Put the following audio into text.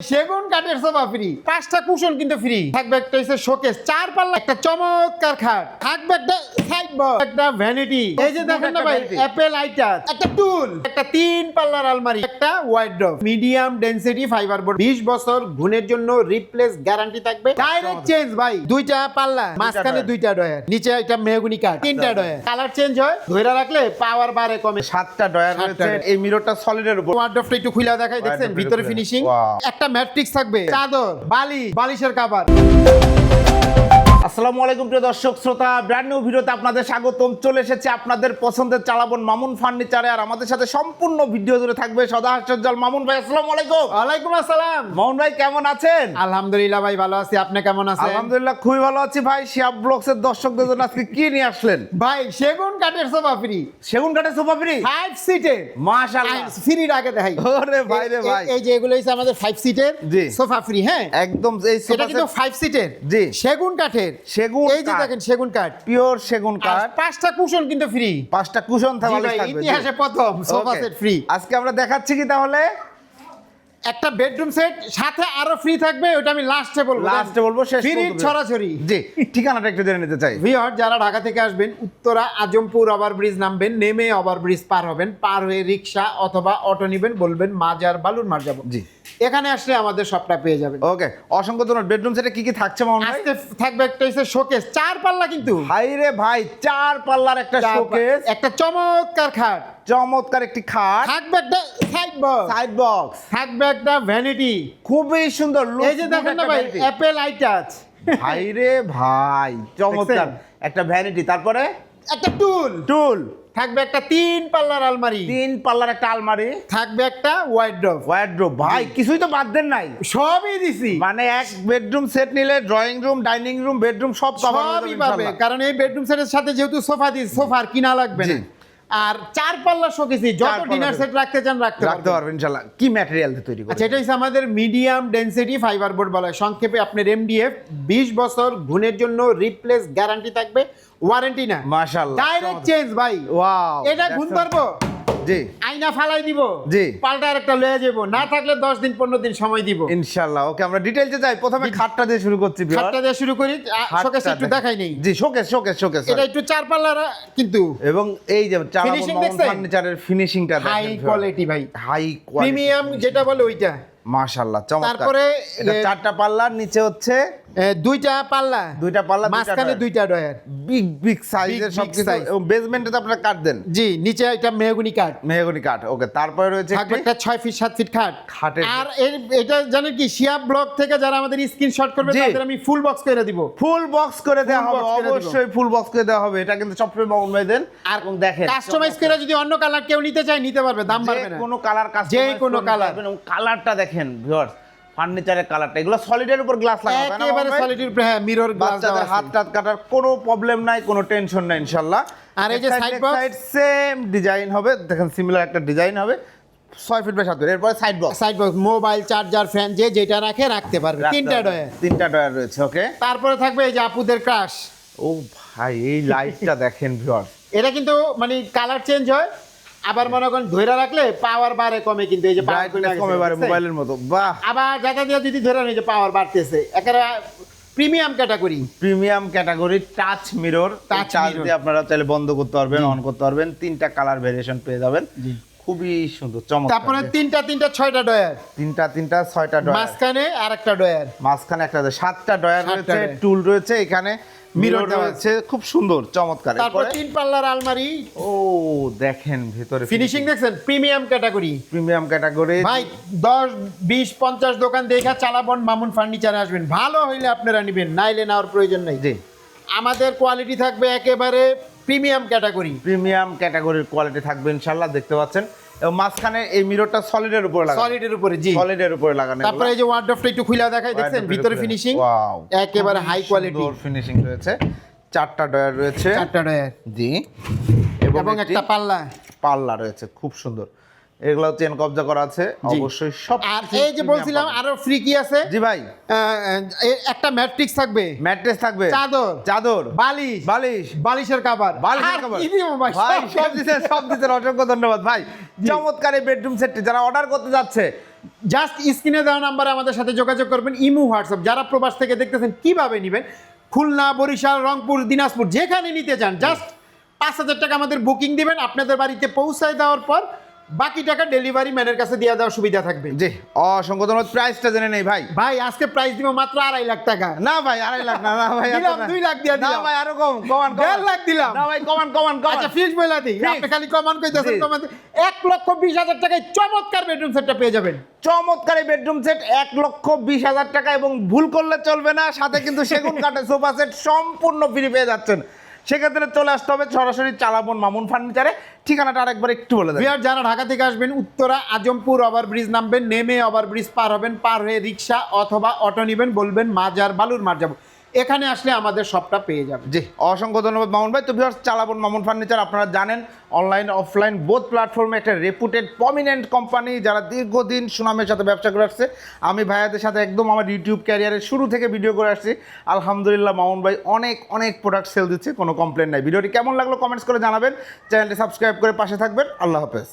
সেগুন কাঠের sofa free পাঁচটা কুশন কিন্তু ফ্রি থাকবে একটা হচ্ছে শোকেস চার পাল্লা একটা চমৎকার খাট। থাকবে একটা সাইড বক্স একটা ভ্যানিটি এই যে দেখেন না ভাই অ্যাপেল আইটাচ একটা টুল একটা তিন পাল্লার আলমারি। একটা wardrobe medium density fiber board 20 বছর গুণের জন্য রিপ্লেস গ্যারান্টি থাকবে। ডাইরেক্ট চেঞ্জ ভাই। দুইটা পাল্লা মাঝখানে দুইটা ডয়ার নিচে একটা মেহগুনি কাঠ। তিনটা ডয়ার কালার চেঞ্জ হয়। ধরে রাখলে পাওয়ার বাড়ে কমে। সাতটা ডয়ার রয়েছে। এই মিররটা সলিডের উপর। ওয়ার্ডরোবটা একটু খুলে দেখাই দেখছেন? ভিতরে ফিনিশিং একটা ম্যাট্রিক্স থাকবে। চাদর বালি বালিশের কাভার আসসালামু আলাইকুম প্রিয় দর্শক শ্রোতা ব্র্যান্ড নিউ ভিডিওতে আপনাদের স্বাগতম। চলে এসেছে আপনাদের পছন্দের চালাবন মামুন ফার্নিচারে আর আমাদের সাথে সম্পূর্ণ ভিডিও জুড়ে থাকবে সদা হাস্যজ্জ্বল মামুন ভাই। আসসালামু আলাইকুম। ওয়ালাইকুম আসসালাম। মামুন ভাই কেমন আছেন? আলহামদুলিল্লাহ ভাই ভালো আছি। আপনি কেমন আছেন? আলহামদুলিল্লাহ খুবই ভালো আছি ভাই। শিয়াব ব্লগস এর দর্শকদের জন্য আজকে কি নিয়ে আসলেন? ভাই সেগুন কাঠের সোফা ফ্রি সেগুন কাঠের সোফা ফ্রি ফাইভ সিটের মাশাআল্লাহ। ফ্রি আগে দেখাই। ওরে ভাই রে ভাই। এই যে এগুলো হচ্ছে আমাদের ফাইভ সিটের। সোফা ফ্রি হ্যাঁ? একদম এই এটা সোফা কিন্তু ফাইভ সিটের জি। সেগুন কাঠের। সেগুন এই যে দেখেন সেগুন কাঠ। পিওর সেগুন কাঠ। পাঁচটা কুশন কিন্তু ফ্রি পাঁচটা কুশন থাকবে ইতিহাসে প্রথম সোফা সেট ফ্রি আজকে আমরা দেখাচ্ছি কি তাহলে? একটা বেডরুম সেট সাথে আরও ফ্রি থাকবে ওটা আমি লাস্টে বলব। লাস্টে বলব শেষ ফ্রি ছড়াছড়ি। জি ঠিকানাটা একটু জেনে নিতে চাই। ভিওর যারা ঢাকা থেকে আসবেন উত্তরা আজমপুর ওভার ব্রিজ নামবেন নেমে ওভার ব্রিজ পার হবেন পার হয়ে রিক্সা অথবা অটো নেবেন বলবেন মাজার বালুর মার যাব। জি। এখানে আসলে আমাদের সবটা পেয়ে যাবেন। ওকে অসংখ্য ধন্যবাদ। বেডরুম সেটে কি কি থাকছে মামুন ভাই? আজকে থাকবে একটা হচ্ছে শোকেস চার পাল্লা কিন্তু। ভাই রে ভাই চার পাল্লার একটা শোকেস একটা চমৎকার খাট। চমৎকার একটি খাট। থাকবে একটা সাইড বক্স সাইড বক্স থাকবে একটা ভ্যানিটি খুবই সুন্দর এই যে দেখেন না ভাই। অ্যাপেল আই টাচ ভাই রে ভাই চমৎকার। একটা ভ্যানিটি তারপরে? একটা টুল টুল থাকবে একটা তিন পাল্লার আলমারি। তিন পাল্লার একটা আলমারি। থাকবে একটা ওয়াইড্রপ ওয়ার্ড্রোব ভাই কিছুই তো বাদ দেন নাই। সবই দিছি। মানে এক বেডরুম সেট নিলে drawing room dining room bedroom সব সবই পাবে কারণ এই বেডরুম সেটের সাথে যেহেতু সোফা দিস সোফার কিনা লাগবে না। আর চার পাল্লা শোকেসি যত ডিনার সেট রাখতে চান রাখতে রাখতে পারবেন। ইনশাআল্লাহ। কি ম্যাটেরিয়াল দিয়ে তৈরি আচ্ছা করেছেন? এটা হচ্ছে আমাদের মিডিয়াম ডেনসিটি ফাইবার বোর্ড বলা হয়। সংক্ষেপে আপনার এমডিএফ বিশ বছর গুণের জন্য রিপ্লেস গ্যারান্টি থাকবে। ওয়ারেন্টি না। মাশাআল্লাহ ডাইরেক্ট চেঞ্জ ভাই। ওয়াও এটা গুণ পারব জি। আইনা ফালাই দিব জি। পাল্টা একটা লয়ে যাব না থাকলে দশ দিন পনেরো দিন সময় দিব। ইনশাআল্লাহ ওকে আমরা ডিটেইলসে যাই। প্রথমে খাটটা দিয়ে শুরু করছি খাটটা দিয়ে শুরু করি শোকেস একটু দেখাই নেই। জি শোকেস শোকেস শোকেস এটা একটু চার পাল্লার কিন্তু এবং এই যে দেখছেন? ফার্নিচারের ফিনিশিংটা হাই কোয়ালিটি ভাই। হাই কোয়ালিটি প্রিমিয়াম যেটা বলে ওইটা। মাশাআল্লাহ চমৎকার। তারপরে, এটা চারটা পাল্লার নিচে হচ্ছে দুইটা পাল্লা। দুইটা পাল্লা মাঝখানে দুইটা ডয়ার বিগ বিগ সাইজের size। এবং বেসমেন্টে তো আপনারা কাট দেন। জি নিচে একটা মেহগুনি কাঠ মেহগনি কাঠ ওকে। তারপরে রয়েছে একটা ছয় ফিট সাত ফিট খাট খাটের- আর এর এটা জানেন কি শিয়াব ব্লগ থেকে যারা আমাদের স্ক্রিনশট করবে। তাদের আমি ফুল বক্স করে দিব। ফুল বক্স করে দেওয়া হবে। অবশ্যই ফুল বক্স করে দেওয়া হবে। এটা কিন্তু সবসময় মামুন ভাই দেন। আর এবং দেখেন কাস্টমাইজ করে যদি অন্য কালার কেউ নিতে চায় নিতে পারবে দাম বাড়বে না। কোনো কালার কাজ যে কোনো। এবং কালারটা দেখেন ভিউয়ার্স ফার্নিচারের কালারটা এগুলো সলিডের উপর গ্লাস লাগানো একেবারে সলিডের উপরে হ্যাঁ মিরর গ্লাস বাচ্চাদের হাত টাত কাটার কোনো প্রবলেম নাই কোনো টেনশন নাই ইনশাল্লাহ আর এই যে side box? সেম ডিজাইন হবে। দেখেন সিমিলার একটা ডিজাইন হবে। ছয় ফিট বাই সাত ফিট এরপরে side box side box mobile charger fan যে যেটা রাখে রাখতে পারবে। তিনটা ডয়ার তিনটা ডয়ার রয়েছে ওকে তারপরে থাকবে এই যে আপুদের ক্রাশ ও ভাই এই লাইটটা দেখেন ভিউয়ার্স এটা কিন্তু মানে কালার চেঞ্জ হয়। আবার মনে করেন ধরে রাখলে পাওয়ার বাড়ে কমে কিন্তু এই যে power কমে বাড়ে মোবাইলের মতো বাহ। আবার যাতে দিয়ে যদি ধরে নিয়ে যে পাওয়ার বাড়তেছে একেবারে premium category premium category touch mirror touch দিয়ে আপনারা চাইলে বন্ধ করতে পারবেন অন করতে পারবেন তিনটা কালার ভেরিয়েশন পেয়ে যাবেন। খুবই সুন্দর চমৎকার তারপরে তিনটা তিনটা ছয়টা ডয়ার তিনটা তিনটা ছয়টা ডয়ার মাঝখানে আর একটা ডয়ার মাঝখানে একটা সাতটা ডয়ার রয়েছে টুল রয়েছে এখানে। মিরর দেওয়া খুব সুন্দর চমৎকার। তারপর তিন পাল্লার আলমারি। ও দেখেন ভিতরে ফিনিশিং দেখছেন? প্রিমিয়াম ক্যাটাগরি প্রিমিয়াম ক্যাটাগরি ভাই দশ বিশ পঞ্চাশ দোকান দেখা চালাবন মামুন ফার্নিচারে আসবেন। ভালো হইলে আপনারা নেবেন নাইলে নেওয়ার প্রয়োজন নেই। জি। আমাদের কোয়ালিটি থাকবে একেবারে প্রিমিয়াম ক্যাটাগরি প্রিমিয়াম ক্যাটাগরির কোয়ালিটি থাকবে ইনশাল্লাহ দেখতে পাচ্ছেন। মাঝখানে এই মিররটা সলিডের উপরে লাগানো। সলিডের উপরে জি। সলিডের উপরে লাগানো। তারপরে এই যে ওয়ার্ডরোবটা একটু খুলে দেখাই দেখছেন? ভিতরে ফিনিশিং একেবারে হাই কোয়ালিটি ফিনিশিং রয়েছে। চারটা ডয়ার রয়েছে। চারটা ডয়ার জি। এবং একটা পাল্লা। পাল্লা রয়েছে খুব সুন্দর। এগুলো চেন কবজা করা আছে। অবশ্যই সব আর এই যে বলছিলাম আরও ফ্রি কি আছে? জি ভাই। একটা ম্যাট্রিক্স থাকবে। ম্যাট্রেস থাকবে। চাদর। চাদর। বালিশ। বালিশ। বালিশের কাভার বালিশের cover। ভাই, সব সব দিতে সব দিতে অসংখ্য ধন্যবাদ ভাই। চমৎকার এই বেডরুম সেটটি যারা অর্ডার করতে যাচ্ছে জাস্ট স্ক্রিনে দেওয়া নাম্বারে আমাদের সাথে যোগাযোগ করবেন। ইমু হোয়াটসঅ্যাপ যারা প্রবাস থেকে দেখতেছেন কীভাবে নেবেন? খুলনা বরিশাল রংপুর দিনাজপুর যেখানে নিতে চান জাস্ট পাঁচ হাজার টাকা আমাদের বুকিং দিবেন। আপনাদের বাড়িতে পৌঁছায় দেওয়ার পর বাকি টাকা ডেলিভারি ম্যানের কাছে দিয়ে দেওয়ার সুবিধা থাকবে। জি অসংখ্য ধন্যবাদ। প্রাইসটা জেনে নেই ভাই। ভাই আজকে প্রাইস দিব মাত্র আড়াই লাখ টাকা। না ভাই আড়াই লাখ না না ভাই দিলাম, দুই লাখ দিয়ে না দিলাম। ভাই আরও কম কমান দেড় লাখ দিলাম। না ভাই কমান কমান কমান। আচ্ছা ফিক্স বলে দিই। আপনি খালি কমান কইতেছেন। কমান এক লক্ষ বিশ হাজার টাকায় চমৎকার বেডরুম সেটটা পেয়ে যাবেন। চমৎকার এই বেডরুম সেট এক লক্ষ বিশ হাজার টাকা এবং ভুল করলে চলবে না। সাথে কিন্তু সেগুন কাঠের সোফা সেট সম্পূর্ণ ফ্রি পেয়ে যাচ্ছেন। সেক্ষেত্রে চলে আসতে হবে সরাসরি চালাবন মামুন ফার্নিচারে। ঠিকানাটা আরেকবার একটু বলে দেবেন আর যারা ঢাকা থেকে আসবেন, উত্তরা, আজমপুর, ওভারব্রিজ নামবেন, নেমে ওভারব্রিজ পার হবেন, পার হয়ে রিক্সা অথবা অটো নেবেন, বলবেন, মাজার বালুর মার যাব। এখানে আসলে আমাদের সবটা পেয়ে যাবে। জি, অসংখ্য ধন্যবাদ মামুন ভাই। তো ভিউয়ার্স চালাবন মামুন ফার্নিচার আপনারা জানেন অনলাইন অফলাইন বোথ প্ল্যাটফর্মে একটা রেপুটেড প্রমিনেন্ট কোম্পানি যারা দীর্ঘদিন সুনামের সাথে ব্যবসা করে আসছে। আমি ভাইয়াদের সাথে একদম আমার ইউটিউব ক্যারিয়ারের শুরু থেকে ভিডিও করে আসছি। আলহামদুলিল্লাহ মামুন ভাই অনেক অনেক প্রোডাক্ট সেল দিচ্ছে, কোনো কমপ্লেন নাই। ভিডিওটি কেমন লাগল কমেন্টস করে জানাবেন। চ্যানেলটি সাবস্ক্রাইব করে পাশে থাকবেন। আল্লাহ হাফেজ।